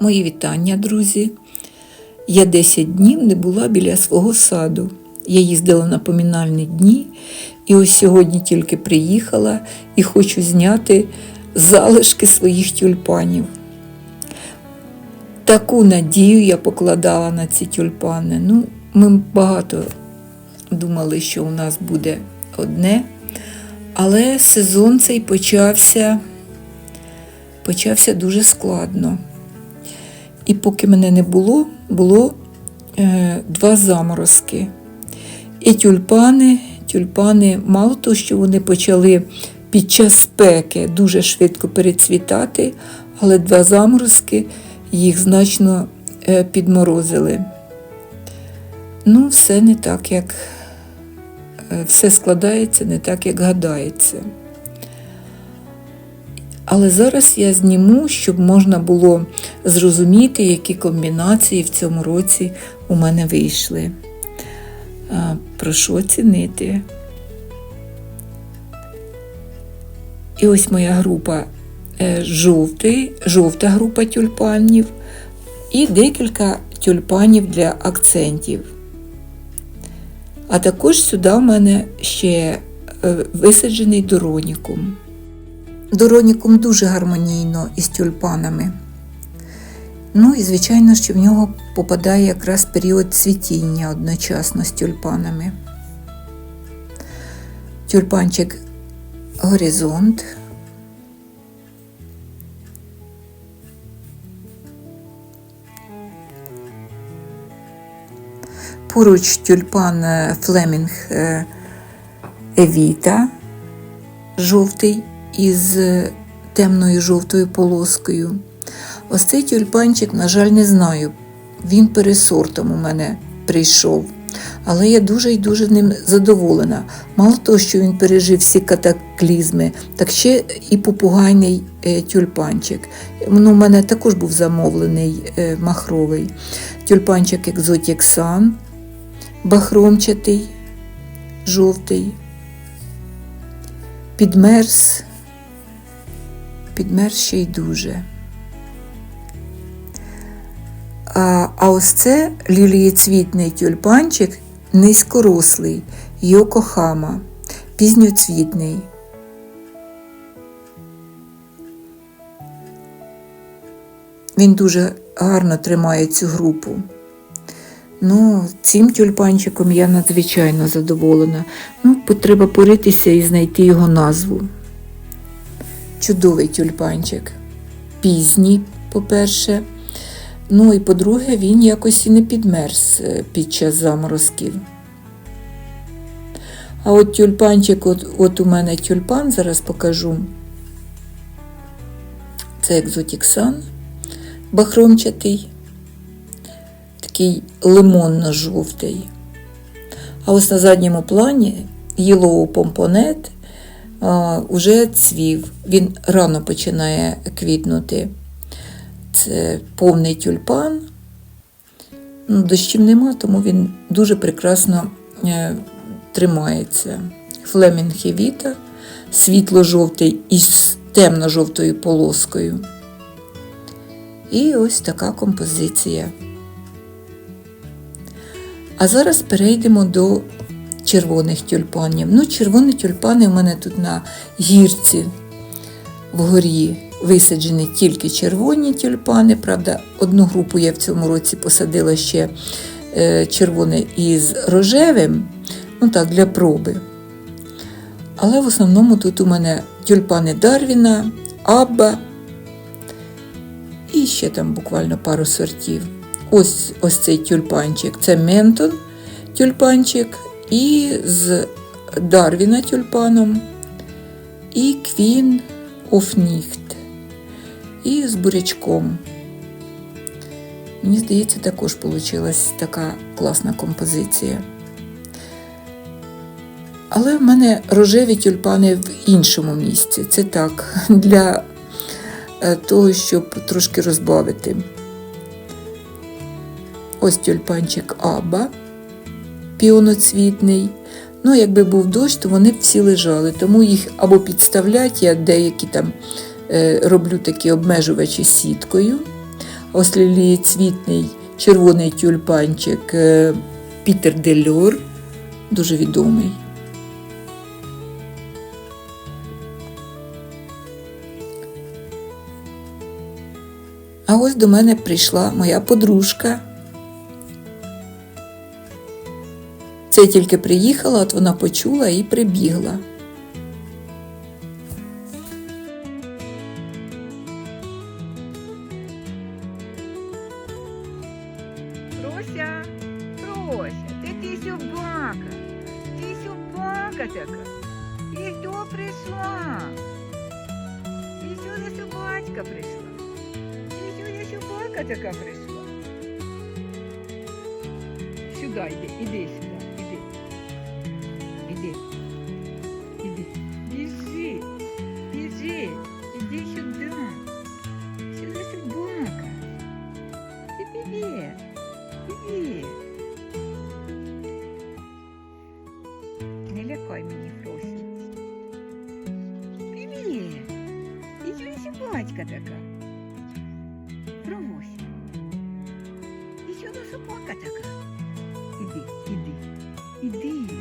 Мої вітання, друзі. Я 10 днів не була біля свого саду. Я їздила на помінальні дні, і ось сьогодні тільки приїхала і хочу зняти залишки своїх тюльпанів. Таку надію я покладала на ці тюльпани. Ну, ми багато думали, що у нас буде одне, але сезон цей почався, почався дуже складно. І поки мене не було, було е, два заморозки. І тюльпани, тюльпани, мало того, що вони почали під час спеки дуже швидко перецвітати, але два заморозки їх значно е, підморозили. Ну, все не так, як е, все складається не так, як гадається. Але зараз я зніму, щоб можна було зрозуміти, які комбінації в цьому році у мене вийшли. Прошу оцінити. І ось моя група е, жовтий, жовта група тюльпанів і декілька тюльпанів для акцентів. А також сюди в мене ще е, висаджений доронікум. Доронікум дуже гармонійно із тюльпанами. Ну і, звичайно, що в нього попадає якраз період цвітіння одночасно з тюльпанами. Тюльпанчик горизонт. Поруч тюльпан е, Флемінг е, Евіта жовтий із темною жовтою полоскою. Ось цей тюльпанчик, на жаль, не знаю. Він пересортом у мене прийшов. Але я дуже і дуже ним задоволена. Мало того, що він пережив всі катаклізми, так ще і попугайний е, тюльпанчик. Ну, у мене також був замовлений е, махровий. Тюльпанчик Sun, бахромчатий, жовтий, підмерз, підмерз ще й дуже. А, а ось це лілієцвітний тюльпанчик низькорослий, Йокохама, пізньоцвітний. Він дуже гарно тримає цю групу. Ну, цим тюльпанчиком я надзвичайно задоволена. Ну, треба поритися і знайти його назву. Чудовий тюльпанчик. Пізній, по-перше. Ну і по-друге, він якось і не підмерз е, під час заморозків. А от тюльпанчик, от, от у мене тюльпан, зараз покажу. Це екзотіксан бахромчатий, такий лимонно-жовтий. А ось на задньому плані Yellow Pomponet вже цвів. Він рано починає квітнути. Це повний тюльпан. Ну, Дощів нема, тому він дуже прекрасно е, тримається. Флемінг світло-жовтий із темно-жовтою полоскою. І ось така композиція. А зараз перейдемо до червоних тюльпанів. Ну, червоні тюльпани у мене тут на гірці вгорі висаджені тільки червоні тюльпани. Правда, одну групу я в цьому році посадила ще е, червоний із рожевим, ну так, для проби. Але в основному тут у мене тюльпани Дарвіна, Абба і ще там буквально пару сортів. Ось ось цей тюльпанчик. Це ментон тюльпанчик, і з Дарвіна тюльпаном, і Квін Офніхт і з бурячком. Мені здається, також вийшла така класна композиція. Але в мене рожеві тюльпани в іншому місці. Це так, для е, того, щоб трошки розбавити. Ось тюльпанчик Аба піоноцвітний. Ну, якби був дощ, то вони б всі лежали, тому їх або підставлять, я деякі там Е, роблю такі обмежувачі сіткою, Ось лілієцвітний червоний тюльпанчик е, Пітер Дельор, дуже відомий. А ось до мене прийшла моя подружка. Це тільки приїхала, от вона почула і прибігла. Лякай мені, Фросі. Привіт. І сьогодні собачка така. Фрося. І сьогодні собака така. Іди, іди, іди.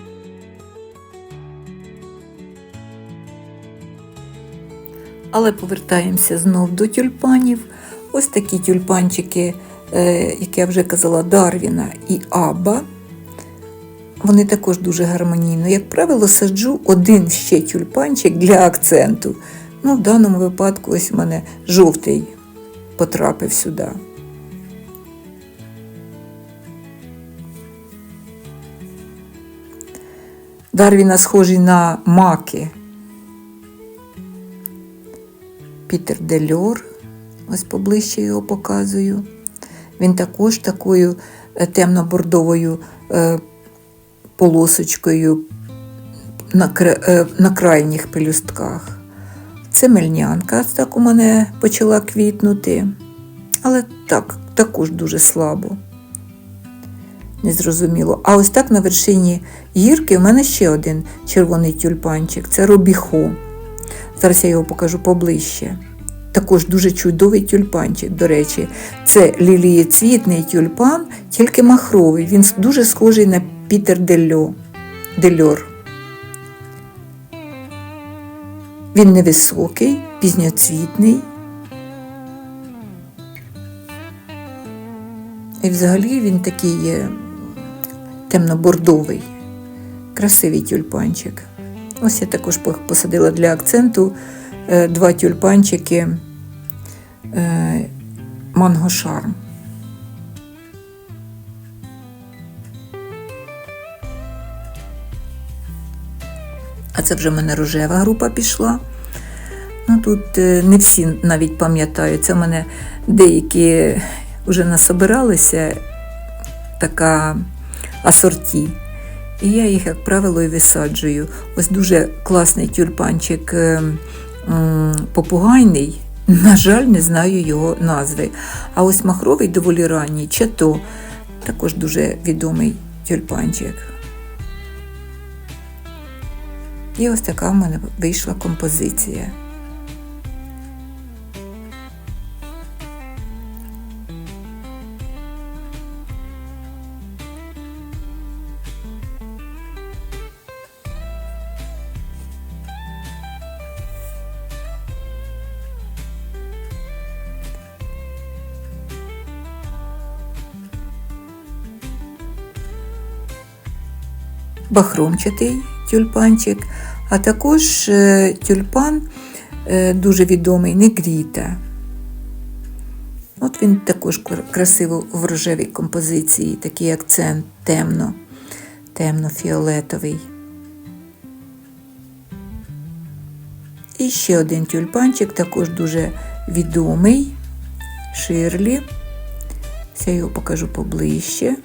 Але повертаємося знов до тюльпанів. Ось такі тюльпанчики, е, як я вже казала, Дарвіна і Аба. Вони також дуже гармонійно. Як правило, саджу один ще тюльпанчик для акценту. Ну, в даному випадку, ось у мене жовтий потрапив сюди. Дарвіна схожий на маки. Пітер Дельор, ось поближче його показую. Він також такою е, темно-бордовою е, полосочкою е, на крайніх пелюстках. Це мельнянка так у мене почала квітнути, але так, також дуже слабо. Незрозуміло. А ось так на вершині гірки в мене ще один червоний тюльпанчик це робіхо. Зараз я його покажу поближче. Також дуже чудовий тюльпанчик, до речі. Це лілієцвітний тюльпан, тільки махровий. Він дуже схожий на Пітер Дельо, Дельор. Він невисокий, пізньоцвітний. І взагалі він такий е, темно-бордовий, красивий тюльпанчик. Ось я також посадила для акценту е, два тюльпанчики е, Манго Шарм. А це вже в мене рожева група пішла. Ну, тут е, не всі навіть пам'ятають. Це в мене деякі вже насобиралися, така асорті. І я їх, як правило, і висаджую. Ось дуже класний тюльпанчик е, попугайний. На жаль, не знаю його назви. А ось махровий доволі ранній, чато, також дуже відомий тюльпанчик. І ось така в мене вийшла композиція. бахромчатий тюльпанчик, а також е, тюльпан е, дуже відомий негріта. От він також красиво в рожевій композиції, такий акцент темно, темно-фіолетовий. І ще один тюльпанчик, також дуже відомий, Ширлі. Я його покажу поближче.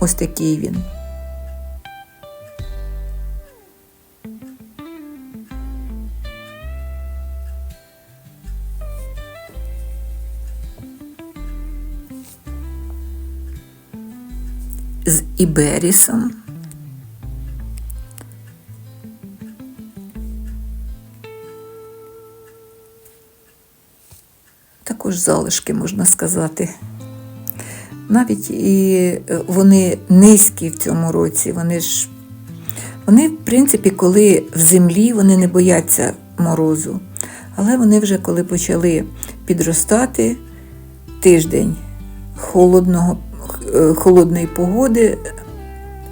Ось такий він. З Іберісом. також залишки, можна сказати. Навіть і е, вони низькі в цьому році, вони ж. Вони, в принципі, коли в землі, вони не бояться морозу. Але вони вже коли почали підростати тиждень холодного, холодної погоди,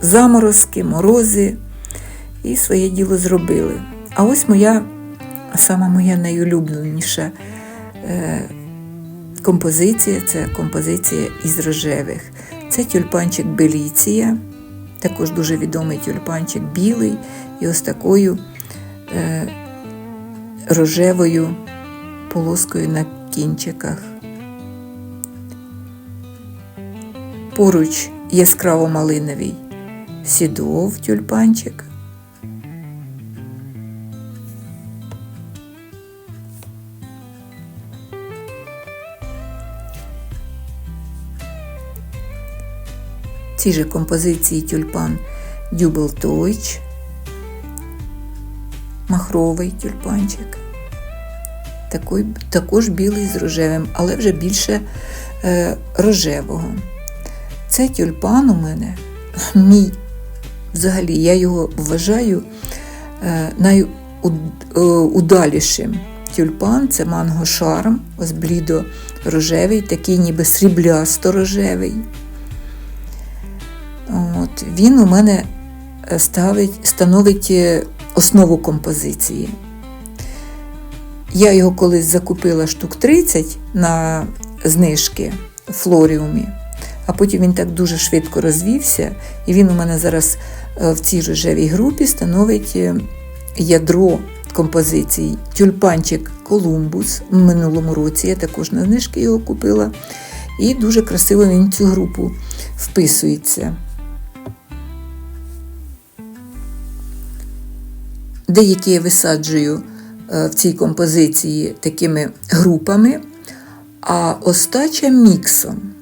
заморозки, морози і своє діло зробили. А ось моя, сама моя найулюбленіша е, композиція це композиція із рожевих. Це тюльпанчик Беліція, також дуже відомий тюльпанчик білий і ось такою е, рожевою полоскою на кінчиках. Поруч яскраво малиновий сідов тюльпанчик. В цій же композиції тюльпан Дюбел Тойч, махровий тюльпанчик. Також білий з рожевим, але вже більше е, рожевого. Це тюльпан у мене, мій, взагалі, я його вважаю е, найудалішим. Тюльпан це манго шарм, ось блідо рожевий, такий ніби сріблясто рожевий. От, Він у мене ставить, становить е, основу композиції. Я його колись закупила штук 30 на знижки в флоріумі, а потім він так дуже швидко розвівся, і він у мене зараз е, в цій рожевій групі становить е, ядро композиції. Тюльпанчик Колумбус в минулому році я також на знижки його купила. І дуже красиво він в цю групу вписується. Деякі я висаджую е, в цій композиції такими групами, а остача міксом.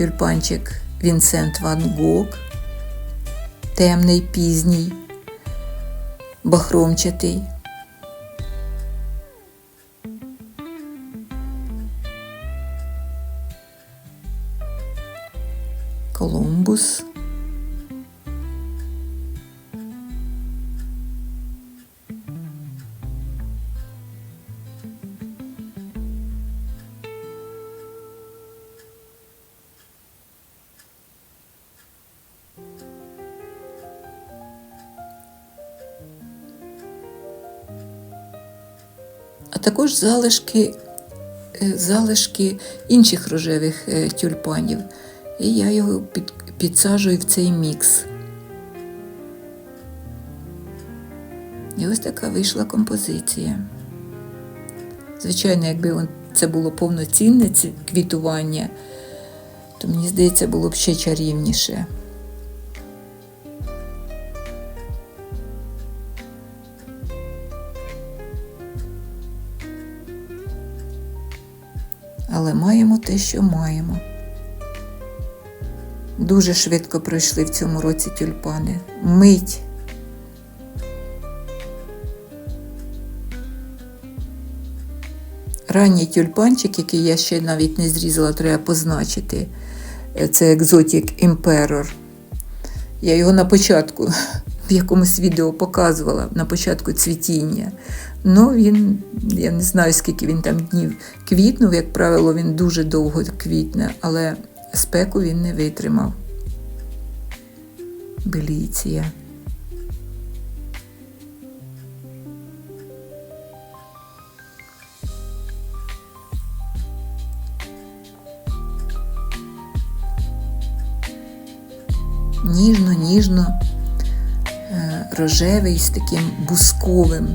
Тюльпанчик Вінсент Ван Гог, темний, пізній, бахромчатий. Колумбус. Також залишки, е, залишки інших рожевих е, тюльпанів. І я його під, підсаджую в цей мікс. І ось така вийшла композиція. Звичайно, якби це було повноцінне квітування, то мені здається, було б ще чарівніше. Але маємо те, що маємо. Дуже швидко пройшли в цьому році тюльпани. Мить. Ранній тюльпанчик, який я ще навіть не зрізала, треба позначити. Це Exotic Emperor. Я його на початку в якомусь відео показувала, на початку цвітіння. Ну, він, я не знаю, скільки він там днів квітнув, як правило, він дуже довго квітне, але спеку він не витримав. Беліція. Ніжно, ніжно, рожевий з таким бусковим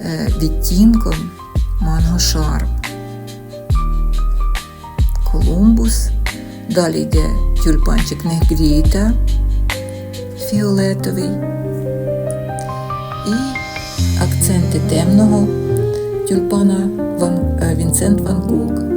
е, відтінком манго шарм. Колумбус. Далі йде тюльпанчик негріта фіолетовий і акценти темного тюльпана Ван, е, Вінсент Ван Гог.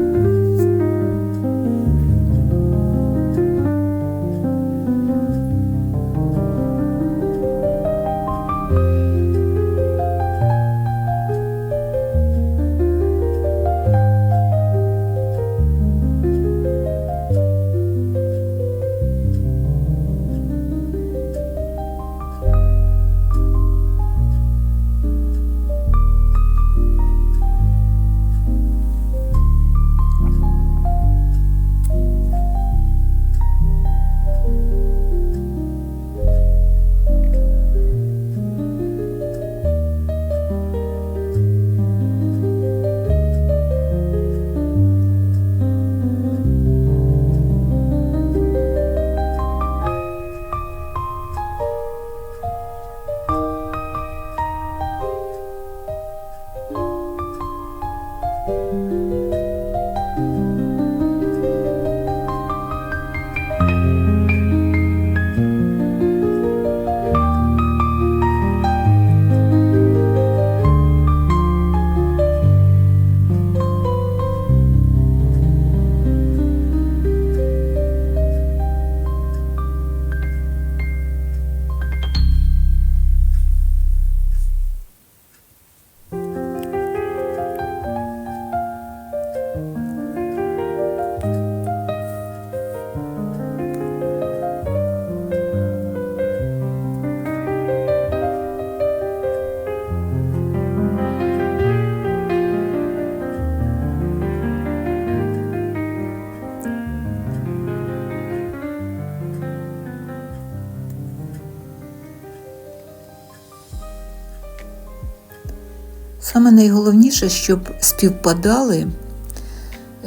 Саме найголовніше, щоб співпадали,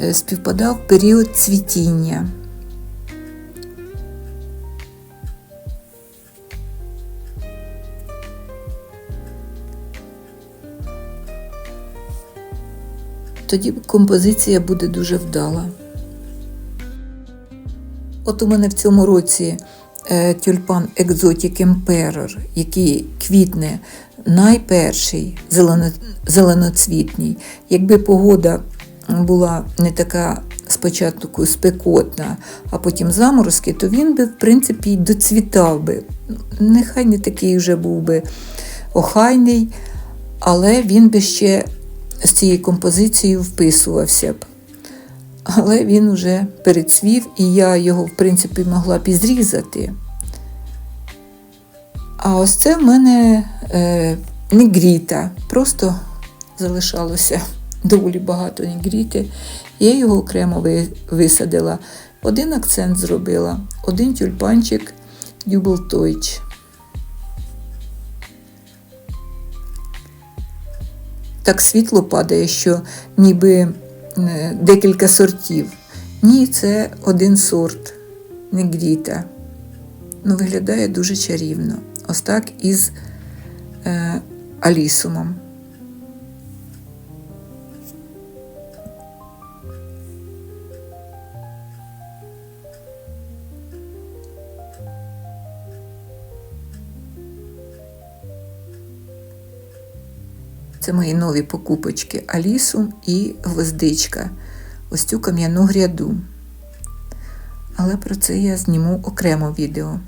е, співпадав період цвітіння. Тоді композиція буде дуже вдала. От у мене в цьому році е, тюльпан Exotic Emperor, який квітне найперший зелено, зеленоцвітній. Якби погода була не така спочатку спекотна, а потім заморозки, то він би, в принципі, й доцвітав би. Нехай не такий вже був би охайний, але він би ще з цією композицією вписувався б. Але він уже перецвів, і я його, в принципі, могла і зрізати. А ось це в мене е, негріта. Просто залишалося доволі багато негріти. Я його окремо висадила. Один акцент зробила, один тюльпанчик Дюбелтойч. Так світло падає, що ніби е, декілька сортів. Ні, це один сорт негріта. Ну, виглядає дуже чарівно. Ось так із е, алісумом. Це мої нові покупочки Алісум і гвоздичка. Ось цю кам'яну гряду. Але про це я зніму окремо відео.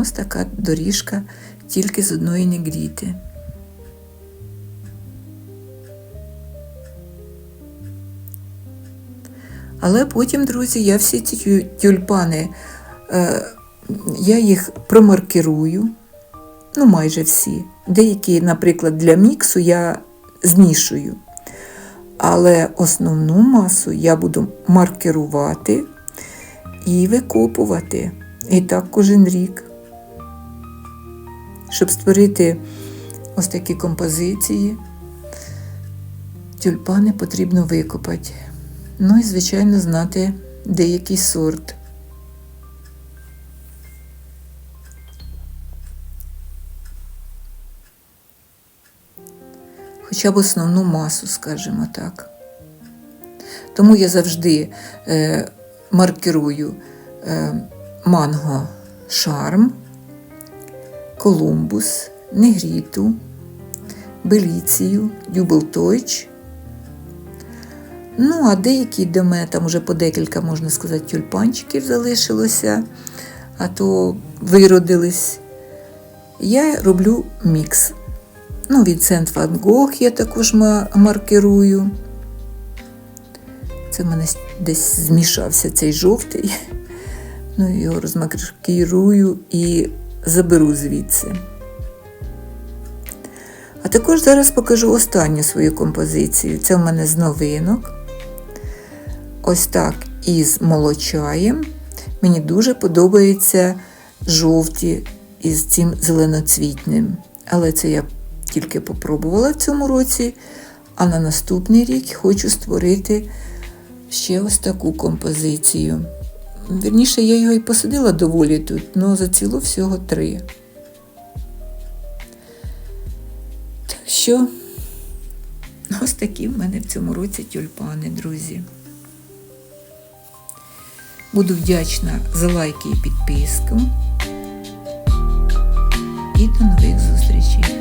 Ось така доріжка тільки з одної негріти. Але потім, друзі, я всі ці тюльпани, е, я їх промаркерую, ну майже всі. Деякі, наприклад, для міксу я змішую. Але основну масу я буду маркерувати і викопувати. І так кожен рік. Щоб створити ось такі композиції, тюльпани потрібно викопати. Ну і, звичайно, знати деякий сорт. Хоча б основну масу, скажімо так. Тому я завжди е, маркерую е, манго шарм, колумбус, негріту, беліцію, дюбелтойч. Ну, а деякі до мене там уже по декілька, можна сказати, тюльпанчиків залишилося, а то виродились. Я роблю мікс. Ну, від Сент Ван Гог я також маркерую. Це в мене десь змішався цей жовтий. Ну, його розмаркірую і заберу звідси. А також зараз покажу останню свою композицію. Це в мене з новинок. Ось так із молочаєм. Мені дуже подобаються жовті із цим зеленоцвітним. Але це я тільки попробувала в цьому році, а на наступний рік хочу створити ще ось таку композицію. Вірніше, я його і посадила доволі тут, але зацвіло всього три. Так що, ось такі в мене в цьому році тюльпани, друзі. Буду вдячна за лайки і підписку. І до нових зустрічей!